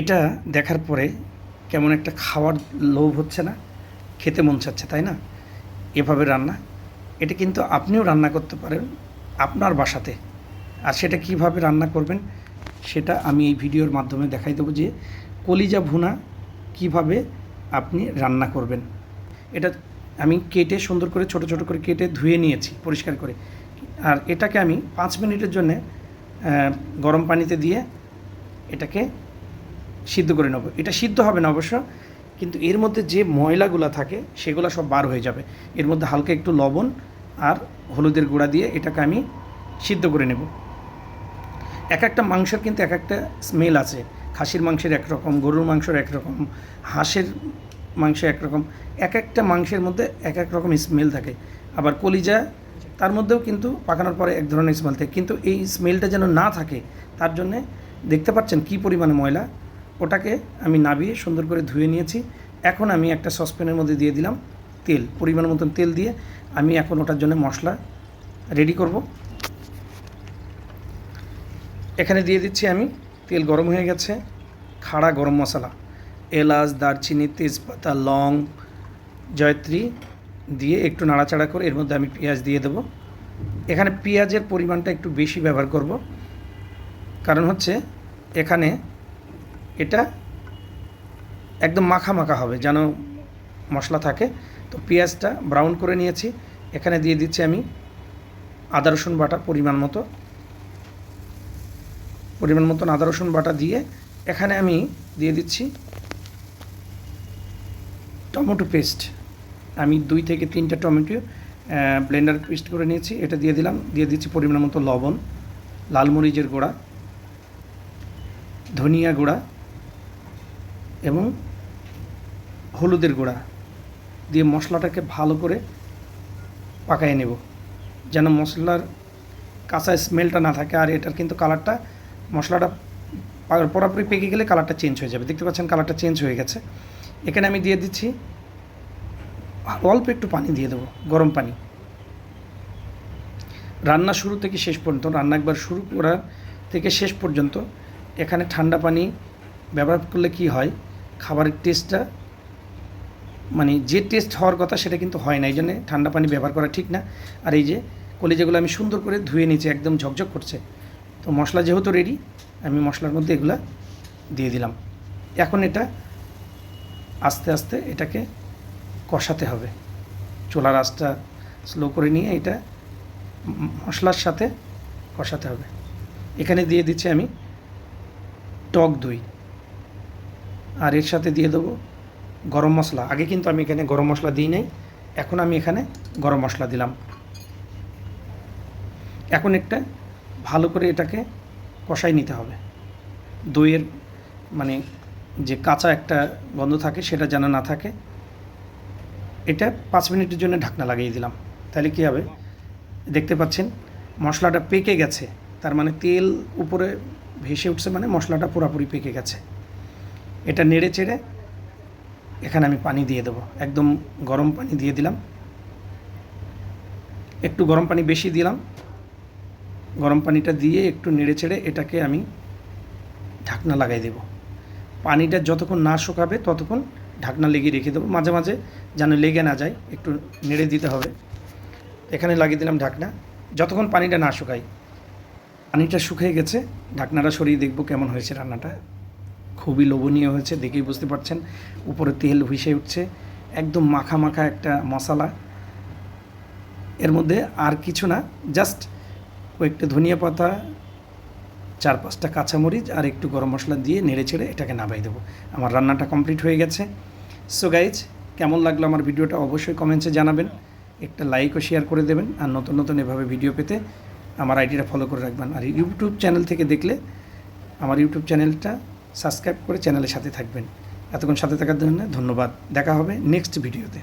এটা দেখার পরে কেমন একটা খাওয়ার লোভ হচ্ছে না, খেতে মন চাচ্ছে, তাই না? এভাবে রান্না, এটা কিন্তু আপনিও রান্না করতে পারেন আপনার বাসাতে। আর সেটা কীভাবে রান্না করবেন, সেটা আমি এই ভিডিওর মাধ্যমে দেখাই দেবো যে কলিজা ভুনা কীভাবে আপনি রান্না করবেন। এটা আমি কেটে সুন্দর করে, ছোট ছোট করে কেটে ধুয়ে নিয়েছি পরিষ্কার করে। আর এটাকে আমি পাঁচ মিনিটের জন্য গরম পানিতে দিয়ে এটাকে সিদ্ধ করে নেব। এটা সিদ্ধ হবে না অবশ্য, কিন্তু এর মধ্যে যে ময়লাগুলো থাকে, সেগুলো সব বার হয়ে যাবে। এর মধ্যে হালকা একটু লবণ আর হলুদের গুঁড়া দিয়ে এটাকে আমি সিদ্ধ করে নেব। এক একটা মাংসের কিন্তু এক একটা স্মেল আছে। খাসির মাংসের একরকম, গরুর মাংসের একরকম, হাঁসের মাংস একরকম, এক একটা মাংসের মধ্যে এক এক রকম স্মেল থাকে। আবার কলিজা, তার মধ্যেও কিন্তু পাকানোর পরে এক ধরনের স্মেল থাকে। কিন্তু এই স্মেলটা যেন না থাকে, তার জন্যে দেখতে পাচ্ছেন কী পরিমাণে ময়লা। ওটাকে আমি নাবিয়ে সুন্দর করে ধুয়ে নিয়েছি। এখন আমি একটা সসপ্যানের মধ্যে দিয়ে দিলাম তেল, পরিমাণ মতন তেল দিয়ে আমি এখন ওটার জন্য মশলা রেডি করব। এখানে দিয়ে দিচ্ছি আমি, তেল গরম হয়ে গেছে, খাড়া গরম মশলা, এলাচ, দারচিনি, তেজপাতা, লং, জয়ত্রী দিয়ে একটু নাড়াচাড়া করে এর মধ্যে আমি পেঁয়াজ দিয়ে দেবো। এখানে পেঁয়াজের পরিমাণটা একটু বেশি ব্যবহার করব। কারণ হচ্ছে এখানে এটা একদম মাখা মাখা হবে, যেন মশলা থাকে। তো পেঁয়াজটা ব্রাউন করে নিয়েছি। এখানে দিয়ে দিচ্ছি আমি আদা, রসুন বাটা পরিমাণ মতো। পরিমাণ মতন আদা, রসুন বাটা দিয়ে এখানে আমি দিয়ে দিচ্ছি টমেটো পেস্ট। আমি দুই থেকে তিনটা টমেটো ব্লেন্ডার পেস্ট করে নিয়েছি। এটা দিয়ে দিলাম, দিয়ে দিচ্ছি পরিমাণ মতো লবণ, লাল মরিচের গুঁড়া, ধনিয়া গুঁড়া এবং হলুদের গুঁড়া দিয়ে মশলাটাকে ভালো করে পাকায় নেব। যেন মশলার কাঁচা স্মেলটা না থাকে আর এটার কিন্তু কালারটা, মশলাটা পুরোপুরি পেকে গেলে কালারটা চেঞ্জ হয়ে যাবে। দেখতে পাচ্ছেন কালারটা চেঞ্জ হয়ে গেছে। এখানে আমি দিয়ে দিচ্ছি অল্প একটু পানি দিয়ে দেবো, গরম পানি। রান্না শুরু থেকে শেষ পর্যন্ত, রান্না একবার শুরু করার থেকে শেষ পর্যন্ত এখানে ঠান্ডা পানি ব্যবহার করলে কি হয়? খাবারের টেস্টটা মানে যে টেস্ট হওয়ার কথা সেটা কিন্তু হয় না এই জন্যে ঠান্ডা পানি ব্যবহার করা ঠিক না। আর এই যে কলিজাগুলো আমি সুন্দর করে ধুয়ে নিয়েছি, একদম ঝকঝক করছে। তো মশলা যেহেতু রেডি আমি মশলার মধ্যে এগুলা দিয়ে দিলাম। এখন এটা আস্তে আস্তে এটাকে কষাতে হবে। চোলার আঁচটা স্লো করে নিয়ে এটা মশলার সাথে কষাতে হবে। এখানে দিয়ে দিচ্ছি আমি টক দই। আর এর সাথে দিয়ে দেবো গরম মশলা। আগে কিন্তু আমি এখানে গরম মশলা দিই নাই, এখন আমি এখানে গরম মশলা দিলাম। এখন একটা ভালো করে এটাকে কষাই নিতে হবে। দইয়ের মানে যে কাঁচা একটা গন্ধ থাকে সেটা যেন না থাকে। এটা পাঁচ মিনিটের জন্য ঢাকনা লাগিয়ে দিলাম। তাহলে কী হবে? দেখতে পাচ্ছেন, মশলাটা পেকে গেছে। তার মানে তেল উপরে ভেসে উঠছে মানে মশলাটা পুরোপুরি পেকে গেছে। এটা নেড়ে চেড়ে এখানে আমি পানি দিয়ে দেবো। একদম গরম পানি দিয়ে দিলাম। একটু গরম পানি বেশি দিলাম। গরম পানিটা দিয়ে একটু নেড়ে চেড়ে এটাকে আমি ঢাকনা লাগাই দেব। পানিটা যতক্ষণ না শুকাবে ততক্ষণ ঢাকনা লেগে রেখে দেবো। মাঝে মাঝে যেন লেগে না যায়, একটু নেড়ে দিতে হবে। এখানে লাগিয়ে দিলাম ঢাকনা। যতক্ষণ পানিটা না শুকায়, পানিটা শুকিয়ে গেছে, ঢাকনাটা সরিয়ে দেখব কেমন হয়েছে রান্নাটা। খুবই লোভনীয় হয়েছে, দেখেই বুঝতে পারছেন। উপরে তেল ভেসে উঠছে, একদম মাখা মাখা একটা মশলা। এর মধ্যে আর কিছু না, জাস্ট কয়েকটা ধনিয়া পাতা, চার পাঁচটা কাঁচামরিচ আর একটু গরম মশলা দিয়ে নেড়ে চেড়ে এটাকে নামাই দেবো। আমার রান্নাটা কমপ্লিট হয়ে গেছে। সো গাইজ কেমন লাগল আমার ভিডিওটা অবশ্যই কমেন্টসে জানাবেন, একটা লাইক ও শেয়ার করে দেবেন, আর নতুন নতুন এভাবে ভিডিও পেতে আমার আইডিটা ফলো করে রাখবেন। আর ইউটিউব চ্যানেল থেকে দেখলে আমার ইউটিউব চ্যানেলটা সাবস্ক্রাইব করে চ্যানেলের সাথে থাকবেন। এতক্ষণ সাথে থাকার জন্য ধন্যবাদ। দেখা হবে নেক্সট ভিডিওতে।